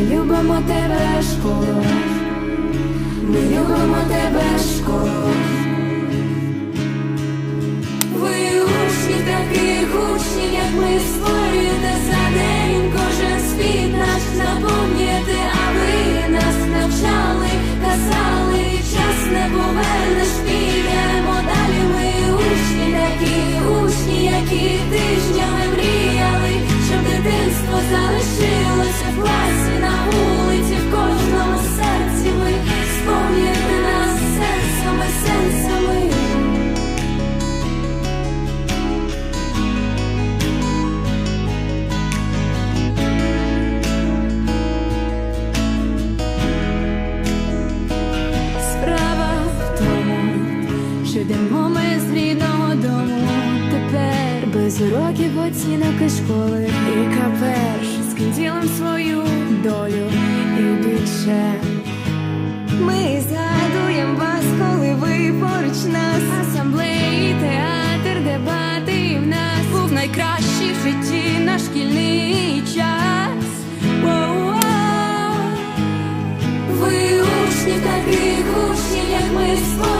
Любимо тебе, школа. Ми любимо тебе, школа. Ви учні таких учнів, як ми створюєте за день кожен світ наш наповнюєте, а ви нас навчали, казали, час не повернеш, підемо Без уроків оцінок і школи. Яка перша з ким ділим свою долю і більше. Ми згадуємо вас, коли ви поруч нас. Асамблеї, театр, дебати і в нас був найкращий в житті наш шкільний час. Воу-воу. Ви учні таких учнів, як ми створюєте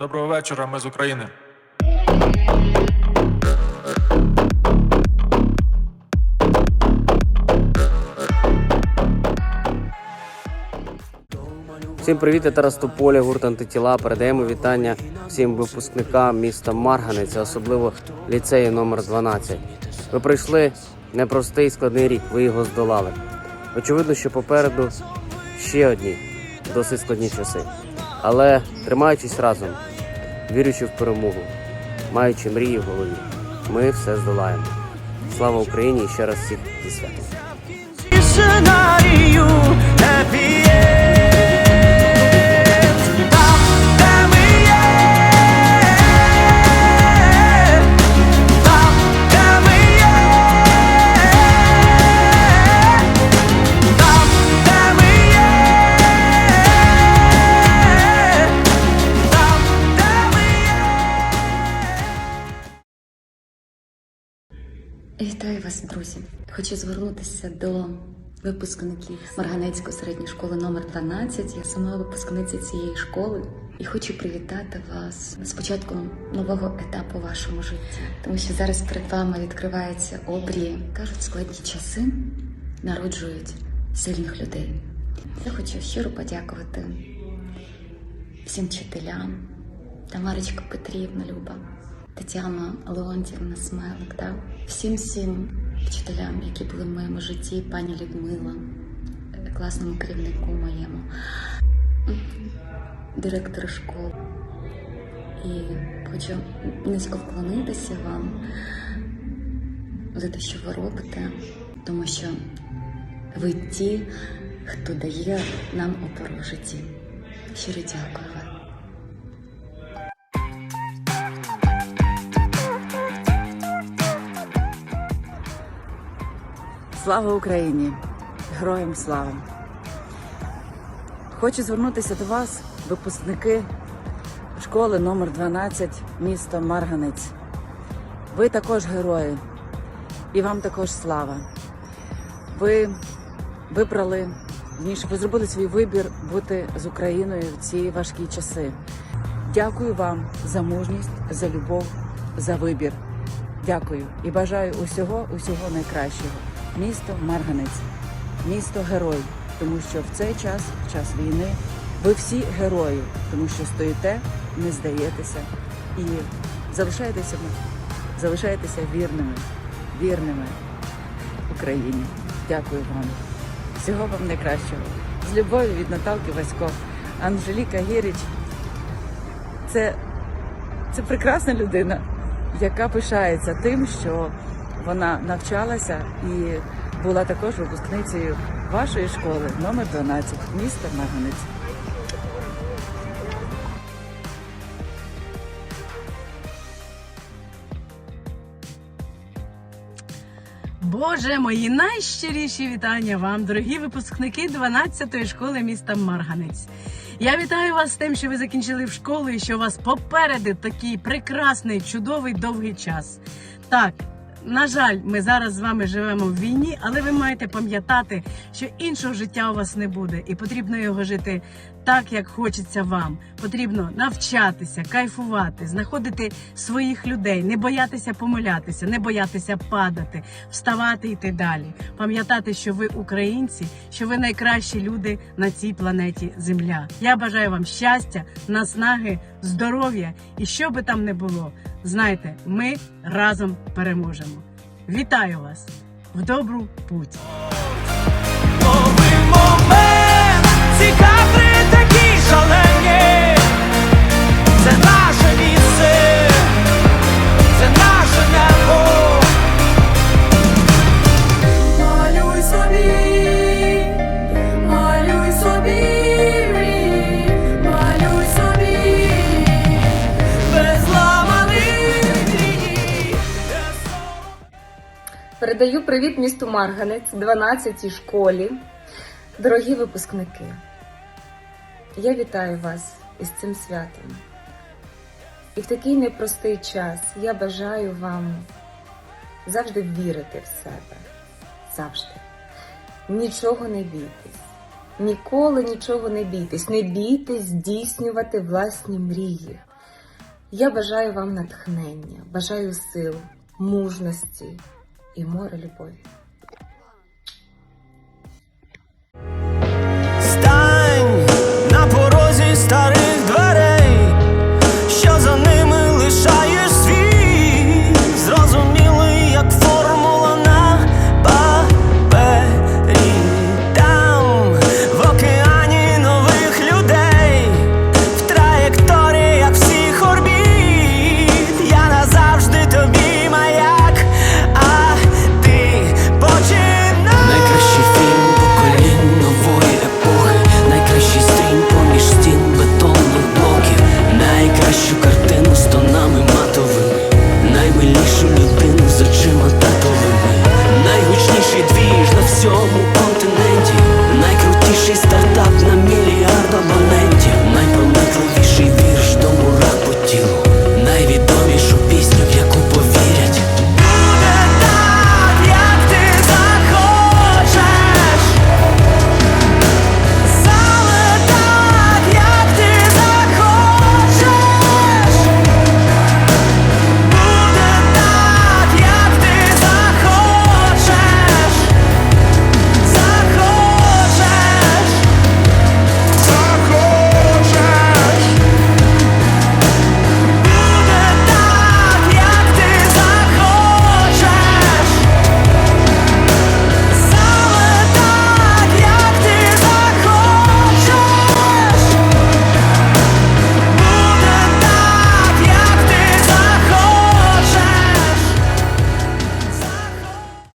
Доброго вечора, ми з України. Всім привіт, я Тарас Тополя, гурт антитіла. Передаємо вітання всім випускникам міста Марганець, особливо ліцею номер 12. Ви пройшли непростий складний рік, ви його здолали. Очевидно, що попереду ще одні досить складні часи. Але тримаючись разом, вірючи в перемогу, маючи мрії в голові, ми все здолаємо. Слава Україні і ще раз всіх зі святом. Друзі, хочу звернутися до випускників Марганецької середньої школи номер 12. Я сама випускниця цієї школи і хочу привітати вас з початком нового етапу вашому житті, тому що зараз перед вами відкриваються обрії. кажуть, складні часи народжують сильних людей. Я хочу щиро подякувати всім вчителям, Тамарочка Петрівна Люба, Тетяна Леонтівна Смелик, та всім всім вчителям, які були в моєму житті, пані Людмила, е, класному керівнику моєму, директору школи. І хочу низько вклонитися вам за те, що ви робите, тому що ви ті, хто дає нам опору в житті. Щиро дякую вам. Слава Україні! Героям слава! Хочу звернутися до вас, випускники школи номер 12 місто Марганець. Ви також герої, і вам також слава. Ви вибрали, вірніше, ви зробили свій вибір бути з Україною в ці важкі часи. Дякую вам за мужність, за любов, за вибір. Дякую і бажаю усього, усього найкращого. Місто Марганець, місто герой, тому що в цей час, в час війни, ви всі герої, тому що стоїте, не здаєтеся і залишаєтеся, залишаєтеся вірними, вірними Україні. Дякую вам. Всього вам найкращого. З любов'ю від Наталки Васько, Анжеліка Гіріч. Це це прекрасна людина, яка пишається тим, що вона навчалася і була також випускницею вашої школи номер 12 міста Марганець. Боже, мої найщиріші вітання вам, дорогі випускники 12-ї школи міста Марганець. Я вітаю вас з тим, що ви закінчили в школу і що у вас попереду такий прекрасний, чудовий довгий час. Так. На жаль, ми зараз з вами живемо в війні, але ви маєте пам'ятати, що іншого життя у вас не буде, і потрібно його жити так, як хочеться вам. Потрібно навчатися, кайфувати, знаходити своїх людей, не боятися помилятися, не боятися падати, вставати йти далі. Пам'ятати, що ви українці, що ви найкращі люди на цій планеті Земля. Я бажаю вам щастя, наснаги, здоров'я і що би там не було. Знайте, ми разом переможемо. Вітаю вас в добру путь! Передаю привіт місту Марганець, 12-й школі. Дорогі випускники, я вітаю вас із цим святом. І в такий непростий час я бажаю вам завжди вірити в себе. Завжди. Нічого не бійтесь. Ніколи нічого не бійтесь. Не бійтесь здійснювати власні мрії. Я бажаю вам натхнення, бажаю сил, мужності і море любові.